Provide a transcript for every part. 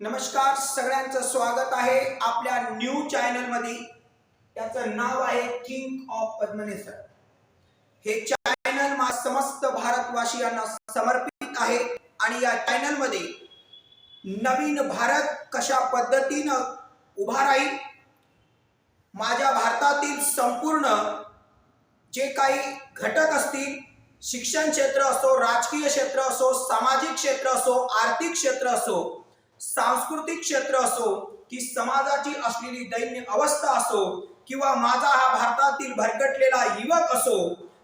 नमस्कार सगळ्यांचं स्वागत आहे आपल्या न्यू चॅनलमध्ये त्याचं नाव आहे किंग ऑफ पद्मनेसर हे चॅनल मा समस्त भारतवासियांना समर्पित आहे आणि या चॅनलमध्ये नवीन भारत कशा पद्धतीनं उभा राहील माझ्या भारतातील संपूर्ण जे काही घटक असतील शिक्षण क्षेत्र असो राजकीय क्षेत्र असो सामाजिक क्षेत्र असो आर्थिक क्षेत्र असो सांस्कृतिक क्षेत्र असो की समाजाची असलेली दैन्य अवस्था असो किंवा माझा हा भारतातील भरकटलेला युवक असो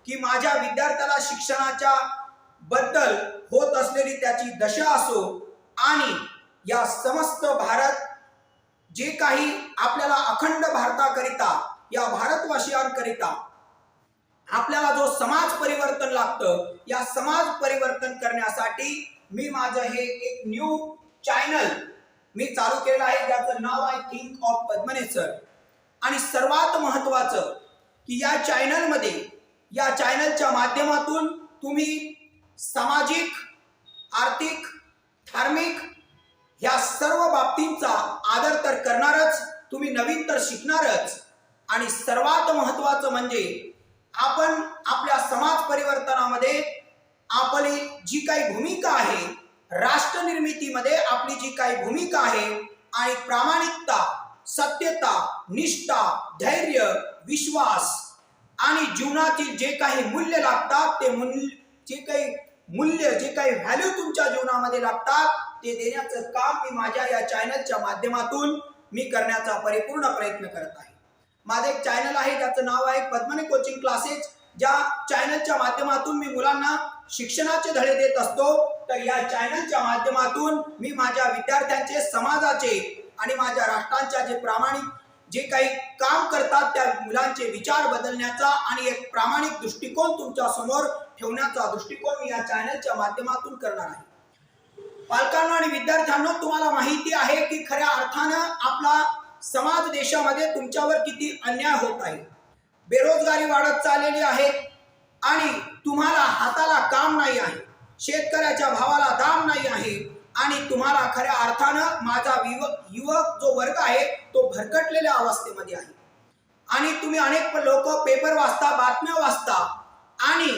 की माझ्या विद्यार्थ्याला शिक्षणाच्या बद्दल होत असलेली त्याची दशा असो आणि या समस्त भारत जे काही आपल्याला अखंड भारताकरिता या भारतवासियांकरिता आपल्याला जो समाज परिवर्तन लागतं या समाज परिवर्तन करण्यासाठी मी माझं हे एक न्यू चॅनल मी चालू केलेलं आहे ज्याचं नाव आहे थिंक ऑफ पद्मनेसर आणि सर्वात महत्वाचं की या चॅनलमध्ये या चॅनलच्या माध्यमातून तुम्ही सामाजिक आर्थिक धार्मिक या सर्व बाबतींचा आदर तर करणारच तुम्ही नवीन तर शिकणारच. आणि सर्वात महत्वाचं म्हणजे आपण आपल्या समाज परिवर्तनामध्ये आपली जी काही भूमिका आहे राष्ट्र निर्मितीमध्ये आपली जी काही भूमिका आहे आणि प्रामाणिकता सत्यता निष्ठा धैर्य विश्वास आणि जीवनातील जे काही मूल्य लागतात ते मूल्य जे काही मूल्य जे काही व्हॅल्यू तुमच्या जीवनामध्ये लागतात ते देण्याचं काम मी माझ्या या चॅनलच्या माध्यमातून मी करण्याचा परिपूर्ण प्रयत्न करत आहे. माझं एक चॅनल आहे ज्याचं नाव आहे पद्मने कोचिंग क्लासेस ज्या चॅनलच्या माध्यमातून मी मुलांना शिक्षणाचे धडे देत असतो तर या चॅनलच्या माध्यमातून मी माझ्या विद्यार्थ्यांचे समाजाचे आणि माझ्या राष्ट्रांच्या जे प्रामाणिक जे काही काम करतात त्या मुलांचे विचार बदलण्याचा आणि एक प्रामाणिक दृष्टिकोन तुमच्यासमोर ठेवण्याचा दृष्टिकोन मी या चॅनलच्या माध्यमातून करणार आहे. पालकांनो आणि विद्यार्थ्यांना तुम्हाला माहिती आहे की खऱ्या अर्थानं आपला समाज देशामध्ये तुमच्यावर किती अन्याय होत आहे. बेरोजगारी वाढत चाललेली आहे आणि तुम्हाला हाताला काम नाही आहे शेतकऱ्याच्या भावाला दाम नाही आहे आणि तुम्हाला खऱ्या अर्थानं माझा युवक युवक जो वर्ग आहे तो भरकटलेल्या अवस्थेमध्ये आहे. आणि तुम्ही अनेक लोक पेपर वाचता बातम्या वाचता आणि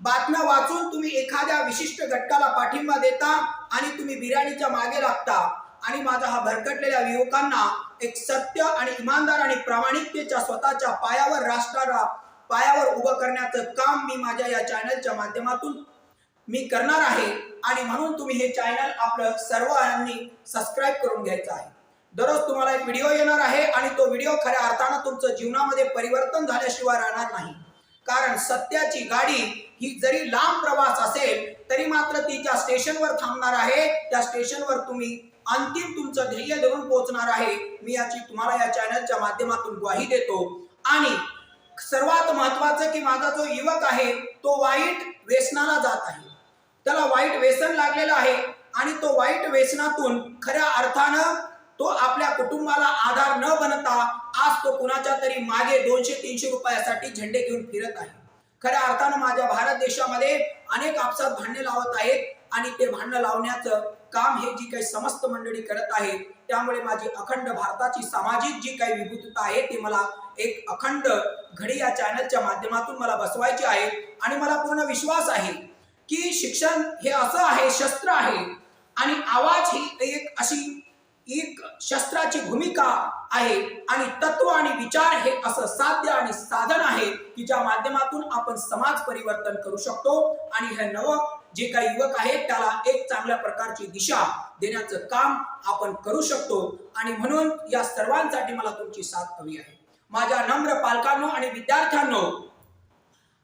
बातम्या वाचून तुम्ही एखाद्या विशिष्ट घटकाला पाठिंबा देता आणि तुम्ही बिर्याणीच्या मागे लागता आणि माझा हा भरकटलेल्या युवकांना एक सत्य आणि इमानदार आणि प्रामाणिकतेच्या स्वतःच्या पायावर राष्ट्राला पायावर उभं करण्याचं काम मी माझ्या या चॅनलच्या माध्यमातून मी करणार आहे. आणि म्हणून तुम्ही हे चॅनल आपलं सर्वांनी सबस्क्राईब करून घ्यायचं आहे. दररोज तुम्हाला एक व्हिडिओ येणार आहे आणि तो व्हिडिओ खऱ्या अर्थानं तुमचं जीवनामध्ये परिवर्तन झाल्याशिवाय राहणार नाही. कारण सत्याची गाडी ही जरी लांब प्रवास असेल तरी मात्र ती ज्या स्टेशनवर थांबणार आहे त्या स्टेशनवर तुम्ही अंतिम तुमचं ध्येय धरून पोहोचणार आहे. मी याची तुम्हाला या चॅनलच्या माध्यमातून ग्वाही देतो. आणि सर्वात महत्वाचं की माझा जो युवक आहे तो वाईट व्यसनाला जात आहे. त्याला वाईट व्यसन लागलेलं आहे आणि तो वाईट व्यसनातून खऱ्या अर्थानं तो आपल्या कुटुंबाला आधार न बनता आज तो कुणाच्या तरी मागे दोनशे तीनशे रुपयासाठी झेंडे घेऊन फिरत आहे. खऱ्या अर्थानं माझ्या भारत देशामध्ये अनेक आपसात भांडणे लावत आहेत आणि ते भांडणं लावण्याचं काम हे जी काही समस्त मंडळी करत आहे त्यामुळे माझी अखंड भारताची सामाजिक जी काही विभूतता आहे ती मला एक अखंड घडी या चॅनलच्या माध्यमातून मला बसवायची आहे आणि मला पूर्ण विश्वास आहे की शिक्षण हे असं आहे शस्त्र आहे आणि आवाज ही एक अशी एक शस्त्राची भूमिका आहे आणि तत्व आणि विचार हे असं साध्य आणि साधन आहे की ज्या माध्यमातून आपण समाज परिवर्तन करू शकतो आणि हे नवं जे काही युवक आहेत त्याला एक चांगल्या प्रकारची दिशा देण्याचं काम आपण करू शकतो. आणि म्हणून या सर्वांसाठी मला तुमची साथ हवी आहे. माझ्या नम्र पालकांनो आणि विद्यार्थ्यांनो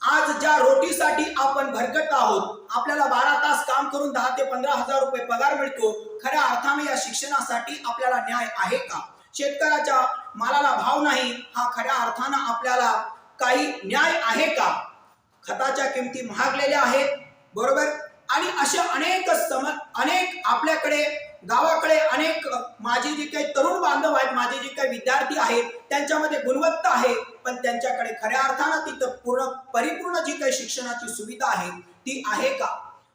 आज ज्या रोटीसाठी आपण भरकट आहोत आपल्याला बारा तास काम करून दहा ते पंधरा हजार रुपये पगार मिळतो. खऱ्या अर्थाने या शिक्षणासाठी आपल्याला न्याय आहे का? शेतकऱ्याच्या मालाला भाव नाही हा खऱ्या अर्थानं आपल्याला काही न्याय आहे का? खताच्या किमती महागलेल्या आहेत बरोबर? आणि अशा अनेक सम अनेक आपल्याकडे गावाकडे अनेक माझे जे काही तरुण बांधव आहेत माझे जे काही विद्यार्थी आहेत त्यांच्यामध्ये गुणवत्ता आहे पण त्यांच्याकडे खऱ्या अर्थानं तिथं पूर्ण परिपूर्ण जी काही शिक्षणाची सुविधा आहे ती आहे का?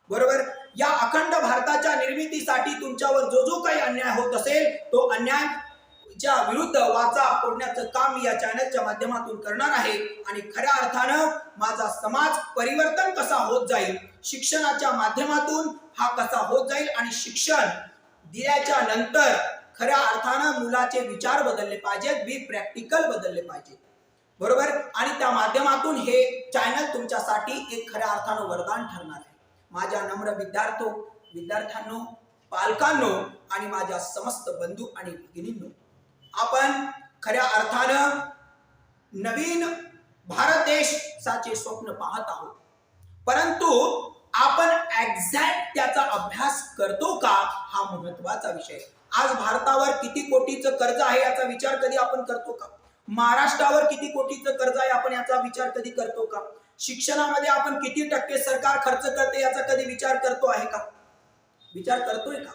बरोबर? या अखंड भारताच्या निर्मितीसाठी तुमच्यावर जो जो काही अन्याय होत असेल तो अन्याय च्या विरुद्ध वाचा फोडण्याचं काम मी या चॅनलच्या माध्यमातून करणार आहे. आणि खऱ्या अर्थानं माझा समाज परिवर्तन कसा होत जाईल शिक्षणाच्या माध्यमातून हा कसा होत जाईल आणि शिक्षण दिल्याच्या नंतर खऱ्या अर्थानं मुलाचे विचार बदलले पाहिजेत बी प्रॅक्टिकल बदलले पाहिजेत. बरोबर? आणि त्या माध्यमातून हे चॅनल तुमच्यासाठी एक खऱ्या अर्थानं वरदान ठरणार आहे. माझ्या नम्र विद्यार्थो विद्यार्थ्यांनो पालकांनो आणि माझ्या समस्त बंधू आणि भगिनींनो आपण खऱ्या अर्थानं नवीन भारत देशाचे स्वप्न पाहत आहोत. परंतु आपण एक्झॅक्ट त्याचा अभ्यास करतो का हा महत्त्वाचा विषय. आज भारतावर किती कोटीचं कर्ज आहे याचा विचार कधी आपण करतो का? महाराष्ट्रावर किती कोटीचं कर्ज आहे आपण याचा विचार कधी करतो का? शिक्षणामध्ये आपण किती टक्के सरकार खर्च करते याचा कधी विचार करतो आहे का? विचार करतोय का?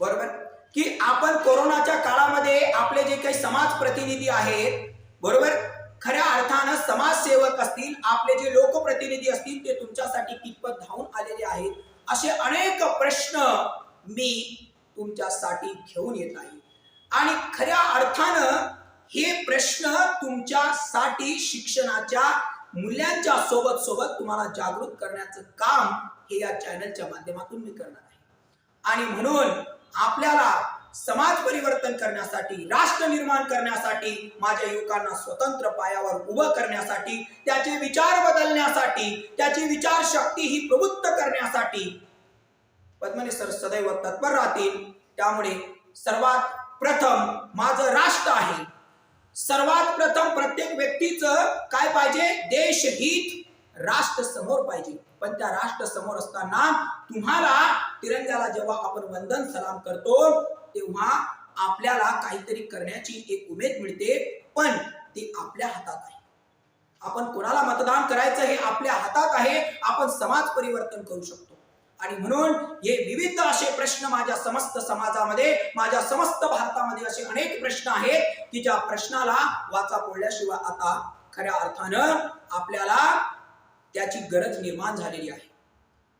बरोबर? की आपण कोरोनाच्या काळामध्ये आपले जे काही समाज प्रतिनिधी आहेत बरोबर? खऱ्या अर्थानं समाजसेवक असतील आपले जे लोकप्रतिनिधी असतील ते तुमच्यासाठी कितपत धावून आलेले आहेत? असे अनेक प्रश्न मी तुमच्यासाठी घेऊन येत आहे. आणि खऱ्या अर्थानं हे प्रश्न तुमच्यासाठी शिक्षणाच्या मूल्यांच्या सोबत सोबत तुम्हाला जागृत करण्याचं काम हे या चॅनलच्या माध्यमातून मी करणार आहे. आणि म्हणून आपल्याला समाज परिवर्तन करण्यासाठी राष्ट्र निर्माण करण्यासाठी माझ्या युवकांना स्वतंत्र पायावर उभं करण्यासाठी त्याचे विचार बदलण्यासाठी त्याची विचार शक्ती ही प्रवृत्त करण्यासाठी पद्मने सर सदैव तत्पर राहतील. त्यामुळे सर्वात प्रथम माझं राष्ट्र आहे. सर्वात प्रथम प्रत्येक व्यक्तीचं काय पाहिजे? देशहित राष्ट्र समोर पाहिजे. पण त्या राष्ट्र समोर असताना तुम्हाला तिरंग्याला जेव्हा आपण वंदन सलाम करतो तेव्हा आपल्याला काहीतरी करण्याची एक उमेद मिळते पण ते आपल्या हातात आहे. आपण कोणाला मतदान करायचं हे आपल्या हातात आहे आपण समाज परिवर्तन करू शकतो. आणि म्हणून हे विविध असे प्रश्न माझ्या समस्त समाजामध्ये माझ्या समस्त भारतामध्ये असे अनेक प्रश्न आहेत की ज्या प्रश्नाला वाचा फोडल्याशिवाय आता खऱ्या अर्थानं आपल्याला त्याची गरज निर्माण झालेली आहे.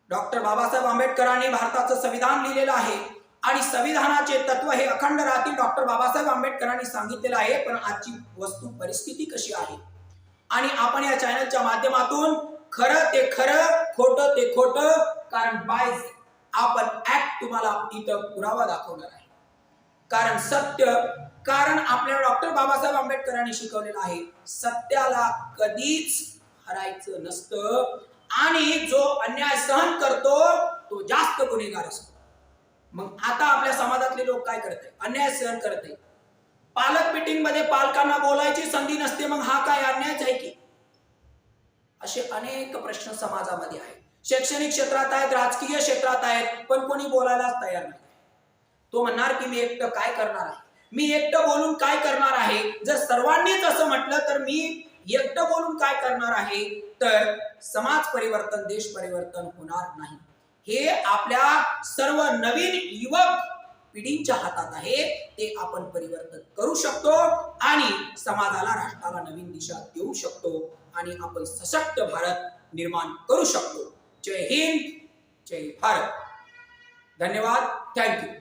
डॉक्टर बाबासाहेब आंबेडकरांनी भारताचं संविधान लिहिलेलं आहे. आणि संविधानाचे तत्व हे अखंड राहतील. डॉक्टर बाबासाहेब आंबेडकरांनी सांगितलेलं आहे पण आजची वस्तू परिस्थिती कशी आहे? आणि आपण या चॅनलच्या माध्यमातून खरं ते खरं खोटं ते खोटं कारण बाय आपण ऍक्ट तुम्हाला इथं पुरावा दाखवणार आहे. कारण सत्य कारण आपल्याला डॉक्टर बाबासाहेब आंबेडकरांनी शिकवलेलं आहे सत्याला कधीच हरायचं नसतं. आणि जो अन्याय सहन करतो तो जास्त गुन्हेगार असतो. मग आता आपल्या समाजातले लोक काय करत आहे अन्याय सहन करत आहे पालक मिटिंगमध्ये पालकांना बोलायची संधी नसते मग हा काय अन्यायच आहे की? असे अनेक प्रश्न समाजामध्ये आहेत. शैक्षणिक क्षेत्रात आहेत राजकीय क्षेत्रात आहेत पण कोणी बोलायलाच तयार नाही. तो म्हणणार की मी एकटं काय करणार आहे? मी एकटं बोलून काय करणार आहे? जर सर्वांनीच असं म्हटलं तर मी एकटं बोलून काय करणार आहे? तर समाज परिवर्तन देश परिवर्तन होणार नाही. हे आपल्या सर्व नवीन युवक पिढींच्या हातात आहे. ते आपण परिवर्तन करू शकतो आणि समाजाला राष्ट्राला नवीन दिशा देऊ शकतो आणि आपण सशक्त भारत निर्माण करू शकतो. जय हिंद जय भारत. धन्यवाद. थँक्यू.